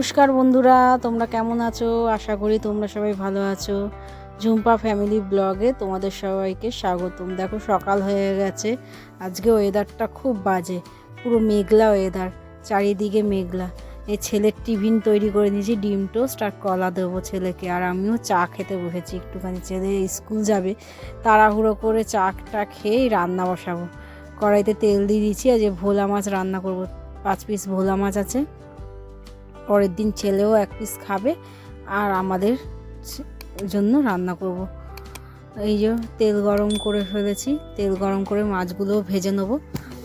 নমস্কার বন্ধুরা, তোমরা কেমন আছো? আশা করি তোমরা সবাই ভালো আছো। ঝুম্পা ফ্যামিলি ব্লগে তোমাদের সবাইকে স্বাগতম। দেখো, সকাল হয়ে গেছে। আজকে ওয়েদারটা খুব বাজে। পুরো মেঘলা ওয়েদার চারিদিকে মেঘলা। এই ছেলের টিফিন তৈরি করে নিয়েছি ডিম টোস্ট আর কলা দেবো ছেলেকে। আর আমিও চা খেতে বসেছি একটুখানি। ছেলে স্কুল যাবে, তাড়াহুড়ো করে চাটা খেয়েই রান্না বসাবো। কড়াইতে তেল দিয়ে দিচ্ছি আর যে ভোলা মাছ রান্না করব। পাঁচ পিস ভোলা মাছ আছে। পরের দিন ছেলেও এক পিস খাবে আর আমাদের জন্য রান্না করব। এই যে তেল গরম করে ফেলেছি, তেল গরম করে মাছগুলো ভেজে নেব।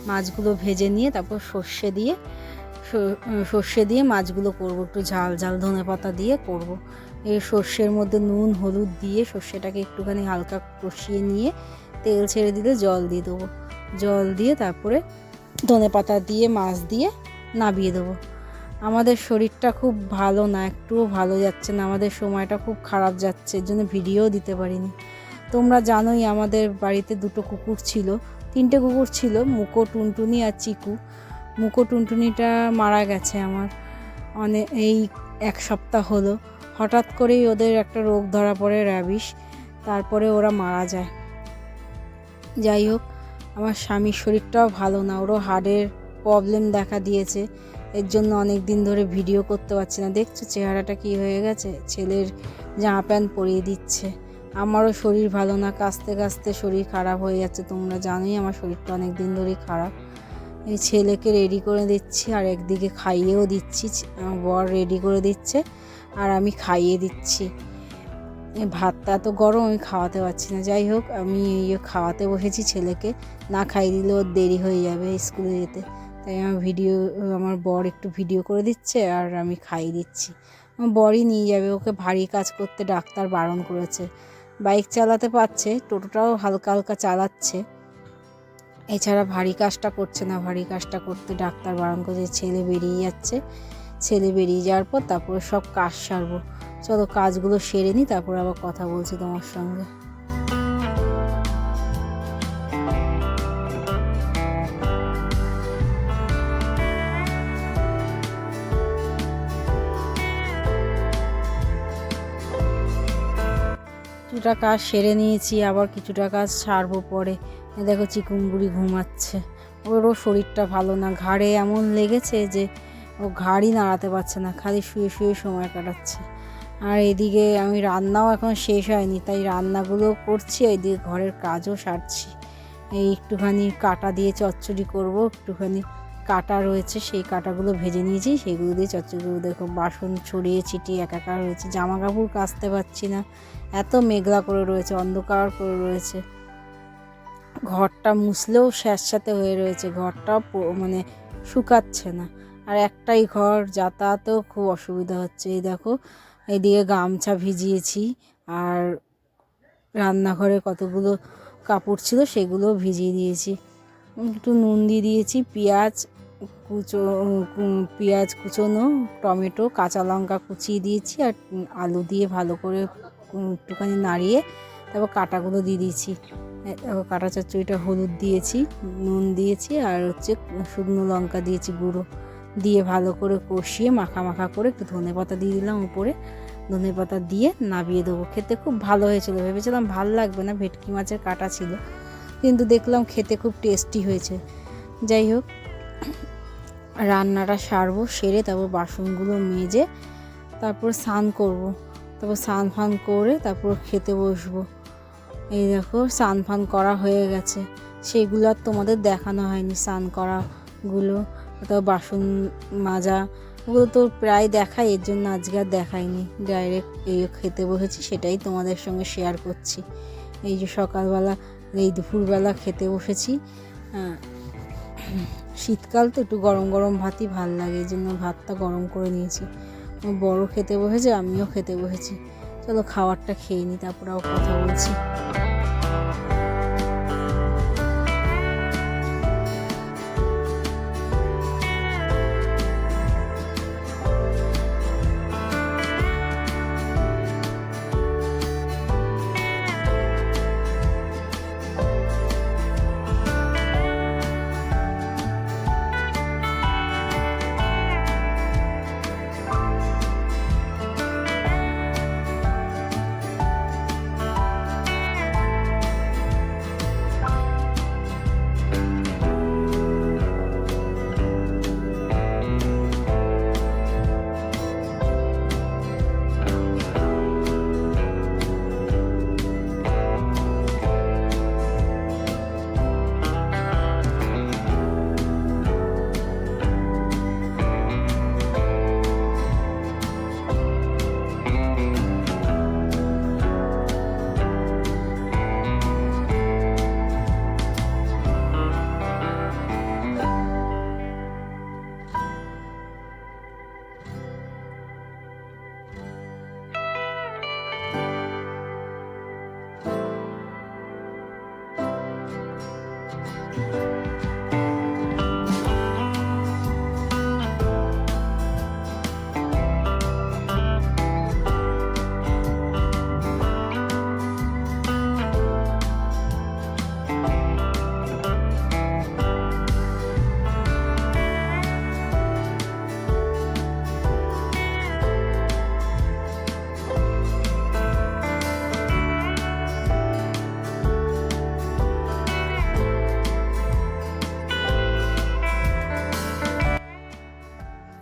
মাছগুলো ভেজে নিয়ে তারপর সর্ষে দিয়ে সর্ষে দিয়ে মাছগুলো করব। একটু ঝাল ঝাল ধনে পাতা দিয়ে করব। এই সর্ষের মধ্যে নুন, হলুদ দিয়ে সর্ষেটাকে একটুখানি হালকা কষিয়ে নিয়ে তেল ছেড়ে দিলে জল দিয়ে দেবো। জল দিয়ে তারপরে ধনে পাতা দিয়ে, মাছ দিয়ে নাবিয়ে দেবো। আমাদের শরীরটা খুব ভালো না, একটুও ভালো যাচ্ছে না, আমাদের সময়টা খুব খারাপ যাচ্ছে এর জন্য ভিডিও দিতে পারিনি। তোমরা জানোই আমাদের বাড়িতে দুটো কুকুর ছিল, তিনটে কুকুর ছিল, মুকো, টুনটুনি আর চিকু। মুকো, টুনটুনিটা মারা গেছে আমার অনেক এই এক সপ্তাহ হলো। হঠাৎ করেই ওদের একটা রোগ ধরা পড়ে র্যাবিস তারপরে ওরা মারা যায়। যাই হোক, আমার স্বামীর শরীরটাও ভালো না, ওরও হার্টের প্রবলেম দেখা দিয়েছে। এর জন্য অনেক দিন ধরে ভিডিও করতে পারছি না। দেখছ চেহারাটা কি হয়ে গেছে? ছেলের জামা প্যান্ট পরিয়ে দিচ্ছে। আমারও শরীর ভালো না। কাস্তে কাস্তে শরীর খারাপ হয়ে যাচ্ছে। তোমরা জানোই আমার শরীরটা অনেক দিন ধরেই খারাপ। এই ছেলেকে রেডি করে দিচ্ছি আর একদিকে খাইয়েও দিচ্ছি। বর রেডি করে দিচ্ছে আর আমি খাইয়ে দিচ্ছি। ভাতটা এত গরম, আমি খাওয়াতে পারছি না। যাই হোক, আমি খাওয়াতে বসেছি ছেলেকে। না খাইয়ে দিলে ওর দেরি হয়ে যাবে স্কুলে যেতে। তাই আমার ভিডিও আমার বর একটু ভিডিও করে দিচ্ছে আর আমি খাইয়ে দিচ্ছি। আমার বরই নিয়ে যাবে, ওকে ভারী কাজ করতে ডাক্তার বারণ করেছে। বাইক চালাতে পারছে, টোটোটাও হালকা হালকা চালাচ্ছে। এছাড়া ভারী কাজটা করছে না, ভারী কাজটা করতে ডাক্তার বারণ করেছে, ছেলে বেরিয়ে যাচ্ছে। ছেলে বেরিয়ে যাওয়ার পর তারপরে সব কাজ সারবো। চলো কাজগুলো সেরে নিই, তারপর আবার কথা বলছি তোমার সঙ্গে। কিছুটা কাজ সেরে নিয়েছি, আবার কিছুটা কাজ সারবো পরে। দেখো চিকুমবুড়ি ঘুমাচ্ছে। ওরও শরীরটা ভালো না। ঘাড়ে এমন লেগেছে যে ও ঘাড়ই নাড়াতে পারছে না, খালি শুয়ে শুয়ে সময় কাটাচ্ছে। আর এদিকে আমি রান্নাও এখন শেষ হয়নি, তাই রান্নাগুলো করছি, এদিকে ঘরের কাজও সারছি। এই একটুখানি কাটা দিয়ে চচ্চড়ি করব, একটুখানি কাটা রয়েছে, সেই কাটাগুলো ভেজে নিয়েছি, সেগুলো দিয়ে চচ্চড়িগুলো দেখো বাসন ছড়িয়ে ছিটিয়ে একাকার রয়েছে জামা কাপড় কাচতে পারছি না, এত মেঘলা করে রয়েছে, অন্ধকার করে রয়েছে। ঘরটা মুছলেও স্যাঁতস্যাঁতে হয়ে রয়েছে ঘরটাও প- মানে শুকাচ্ছে না, আর একটাই ঘর, যাতায়াতেও খুব অসুবিধা হচ্ছে, এই দেখো এইদিকে গামছা ভিজিয়েছি, আর রান্নাঘরে কতগুলো কাপড় ছিল সেগুলো ভিজিয়ে দিয়েছি, একটু নুন দিয়ে দিয়েছি, পেঁয়াজ কুচো পেঁয়াজ কুচোনো, টমেটো, কাঁচা লঙ্কা কুচিয়ে দিয়েছি আর আলু দিয়ে ভালো করে একটুখানি নাড়িয়ে তারপর কাটাগুলো দিয়ে দিয়েছি। কাটা চচ্চড়িটা হলুদ দিয়েছি, নুন দিয়েছি আর হচ্ছে শুকনো লঙ্কা দিয়েছি গুঁড়ো। দিয়ে ভালো করে কষিয়ে মাখা মাখা করে একটু ধনে পাতা দিয়ে দিলাম উপরে। ধনে পাতা দিয়ে নাবিয়ে দেবো। খেতে খুব ভালো হয়েছিল। ভেবেছিলাম ভালো লাগবে না, ভেটকি মাছের কাটা ছিল। কিন্তু দেখলাম খেতে খুব টেস্টি হয়েছে। যাই হোক রান্নাটা সারবো সেরে তারপর বাসনগুলো মেজে তারপর স্নান করব। তারপর স্নান ফান করে তারপর খেতে বসবো। এই দেখো স্নান ফান করা হয়ে গেছে। সেগুলো আর তোমাদের দেখানো হয়নি স্নান করাগুলো। তারপর বাসন মাজা ওগুলো তো প্রায় দেখাই এর জন্য আজকে আর দেখাইনি। ডাইরেক্ট এই খেতে বসেছি সেটাই তোমাদের সঙ্গে শেয়ার করছি। এই যে সকালবেলা এই দুপুরবেলা খেতে বসেছি। আহ, শীতকাল তো একটু গরম গরম ভাতই ভালো লাগে, এই জন্য ভাতটা গরম করে নিয়েছি। বড় খেতে বসেছে, আমিও খেতে বসেছি। চলো খাবারটা খেয়ে নিই তারপরেও আবার কথা বলছি।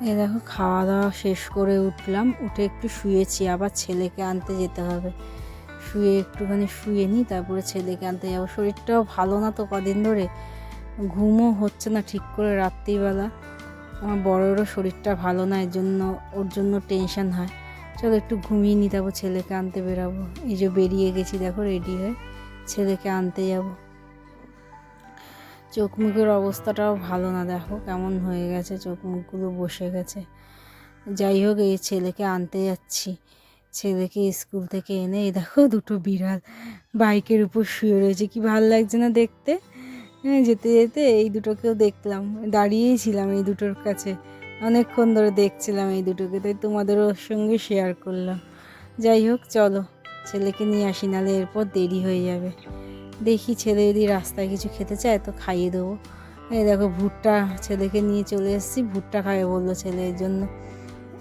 এই দেখো খাওয়া দাওয়া শেষ করে উঠলাম। উঠে একটু শুয়েছি, আবার ছেলেকে আনতে যেতে হবে। শুয়ে একটুখানি শুয়ে নিই তারপরে ছেলেকে আনতে যাব। শরীরটাও ভালো না তো কদিন ধরে। ঘুমও হচ্ছে না ঠিক করে রাত্রিবেলা। আমার বড়োরও শরীরটা ভালো না এর জন্য ওর জন্য টেনশন হয়। চলো একটু ঘুমিয়ে নিই তারপর ছেলেকে আনতে বেরাবো। এই যে বেরিয়ে গেছি, দেখো রেডি হয়ে ছেলেকে আনতে যাব। চোখ মুখের অবস্থাটাও ভালো না, দেখো কেমন হয়ে গেছে চোখ মুখগুলো বসে গেছে। যাই হোক, এই ছেলেকে আনতে যাচ্ছি। ছেলেকে স্কুল থেকে এনে, এই দেখো দুটো বিড়াল বাইকের উপর শুয়ে রয়েছে। কি ভালো লাগছে না দেখতে? হ্যাঁ যেতে যেতে এই দুটোকেও দেখলাম। দাঁড়িয়েই ছিলাম এই দুটোর কাছে। অনেকক্ষণ ধরে দেখছিলাম এই দুটোকে, তাই তোমাদের ওর সঙ্গে শেয়ার করলাম। যাই হোক, চলো, ছেলেকে নিয়ে আসি, নাহলে এরপর দেরি হয়ে যাবে। দেখি ছেলে যদি রাস্তায় কিছু খেতে চায় তো খাইয়ে দেবো। এই দেখো ভুট্টা ছেলেকে নিয়ে চলে এসেছি, ভুট্টা খাবে বলল ছেলের জন্য।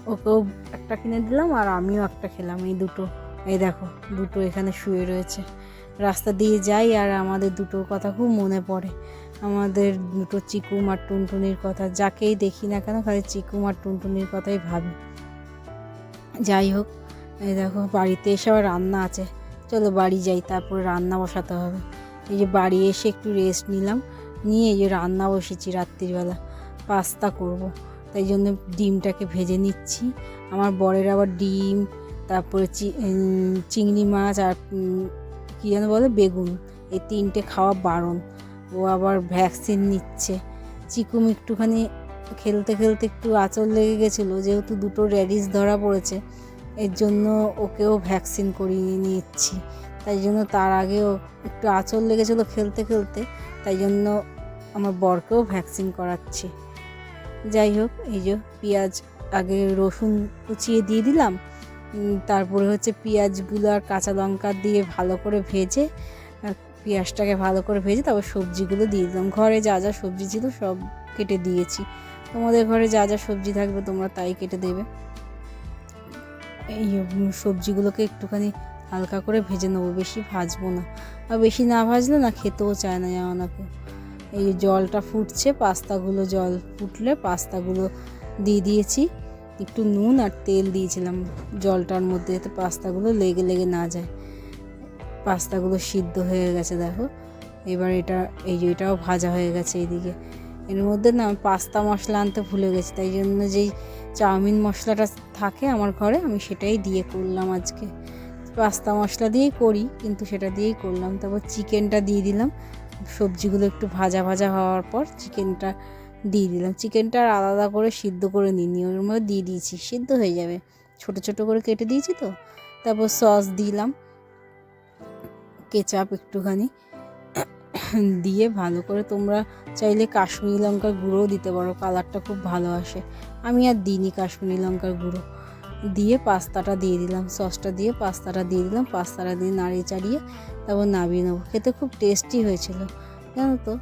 ওকেও একটা কিনে দিলাম আর আমিও একটা খেলাম এই দুটো। এই দেখো দুটো এখানে শুয়ে রয়েছে। রাস্তা দিয়ে যাই আর আমাদের দুটোর কথা খুব মনে পড়ে। আমাদের দুটো চিকুম আর টুনটুনির কথা, যাকেই দেখি না কেন খালি চিকুম আর টুনটুনির কথাই ভাবি। যাই হোক, এই দেখো বাড়িতে এসে আবার রান্না আছে। চলো বাড়ি যাই, তারপরে রান্না বসাতে হবে। এই যে বাড়ি এসে একটু রেস্ট নিলাম, নিয়ে এই যে রান্না বসেছি রাত্রিবেলা, পাস্তা করব। তাই জন্য ডিমটাকে ভেজে নিচ্ছি। আমার বরের আবার ডিম, তারপরে চিংড়ি মাছ আর কী যেন বলে, বেগুন। এই তিনটে খাওয়া বারণ। ও আবার ভ্যাকসিন নিচ্ছে। চিকুম একটুখানি খেলতে খেলতে একটু আঁচল লেগে গেছিল, যেহেতু দুটো র্যাডিস ধরা পড়েছে এর জন্য ওকেও ভ্যাকসিন করিয়ে নিচ্ছি তাই জন্য তার আগেও একটু আঁচল লেগেছিলো খেলতে খেলতে তাই জন্য আমার বরকেও ভ্যাকসিন করাচ্ছি। যাই হোক, এই যে পেঁয়াজ আগে রসুন কুচিয়ে দিয়ে দিলাম তারপরে হচ্ছে পেঁয়াজগুলো আর কাঁচা লঙ্কা দিয়ে ভালো করে ভেজে পেঁয়াজটাকে ভালো করে ভেজে তারপর সবজিগুলো দিয়ে দিলাম। ঘরে যা যা সবজি ছিল সব কেটে দিয়েছি। তোমাদের ঘরে যা যা সবজি থাকবে তোমরা তাই কেটে দেবে। এই সবজিগুলোকে একটুখানি হালকা করে ভেজে নেব, বেশি ভাজবো না। আর বেশি না ভাজলে না খেতেও চায় না জানাকে এই জলটা ফুটছে, পাস্তাগুলো জল ফুটলে পাস্তাগুলো দিয়ে দিয়েছি। একটু নুন আর তেল দিয়েছিলাম জলটার মধ্যে যাতে পাস্তাগুলো লেগে লেগে না যায়। পাস্তাগুলো সিদ্ধ হয়ে গেছে, দেখো। এবার এটা, এই যে এটাও ভাজা হয়ে গেছে এইদিকে। এর মধ্যে না পাস্তা মশলা আনতে ভুলে গেছি, তাই জন্য যেই চাউমিন মশলাটা থাকে আমার ঘরে, আমি সেটাই দিয়ে করলাম আজকে। পাস্তা মশলা দিয়েই করি, কিন্তু সেটা দিয়েই করলাম। তারপর চিকেনটা দিয়ে দিলাম। সবজিগুলো একটু ভাজা ভাজা হওয়ার পর চিকেনটা দিয়ে দিলাম। চিকেনটা আর আলাদা করে সিদ্ধ করে নিইনি, ওর মধ্যে দিয়ে দিয়েছি, সিদ্ধ হয়ে যাবে। ছোট ছোট করে কেটে দিয়েছি তো। তারপর সস দিলাম, কেচাপ একটুখানি। দিয়ে ভালো করে তোমরা চাইলে কাশ্মীরি লঙ্কার গুঁড়োও দিতে পারো, কালারটা খুব ভালো আসে। আমি আর দিইনি কাশ্মীরি লঙ্কার গুঁড়ো। দিয়ে পাস্তাটা দিয়ে দিলাম, সসটা দিয়ে পাস্তাটা দিয়ে দিলাম, পাস্তাটা দিয়ে নাড়িয়ে চাড়িয়ে তারপর নামিয়ে নেব। খেতে খুব টেস্টি হয়েছিল, জানো তো?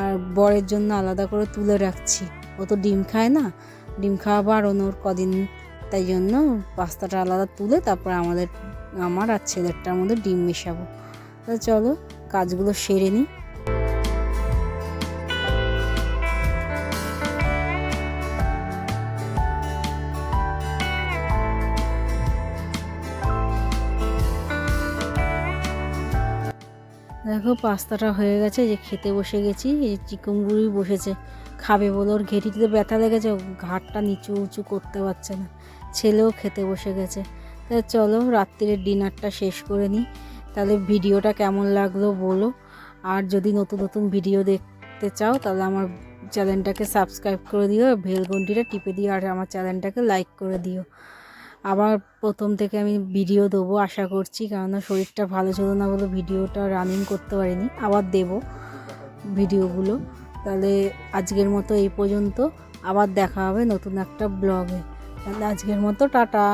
আর বরের জন্য আলাদা করে তুলে রাখছি। ও তো ডিম খায় না, ডিম খাওয়া বারণ কদিন। তাই জন্য পাস্তাটা আলাদা তুলে তারপর আমাদের, আমার আর ছেলেরটার মধ্যে ডিম মেশাবো। তো চলো কাজগুলো সেরে নিই। দেখো, পাস্তাটা হয়ে গেছে যে খেতে বসে গেছি, এই চিকনগুড়ি বসেছে। খাবে বলে ওর ঘেটিতে ব্যথা লেগেছে ঘাটটা নিচু উঁচু করতে পারছে না। ছেলেও খেতে বসে গেছে। তা চলো রাত্রিরের ডিনারটা শেষ করে নিই। তাহলে ভিডিওটা কেমন লাগল বলো? আর যদি নতুন নতুন ভিডিও দেখতে চাও, তাহলে আমার চ্যানেলটাকে সাবস্ক্রাইব করে দিও ঘন্টিটা টিপে দিও, আর আমার চ্যানেলটাকে লাইক করে দিও। আবার প্রথম থেকে আমি ভিডিও দেবো আশা করছি, কেননা শরীরটা ভালো ছিল না বলে ভিডিওটা রানিং করতে পারিনি। আবার দেব ভিডিওগুলো। তাহলে আজকের মতো এই পর্যন্ত। আবার দেখা হবে নতুন একটা ব্লগে তাহলে আজকের মতো, টাটা।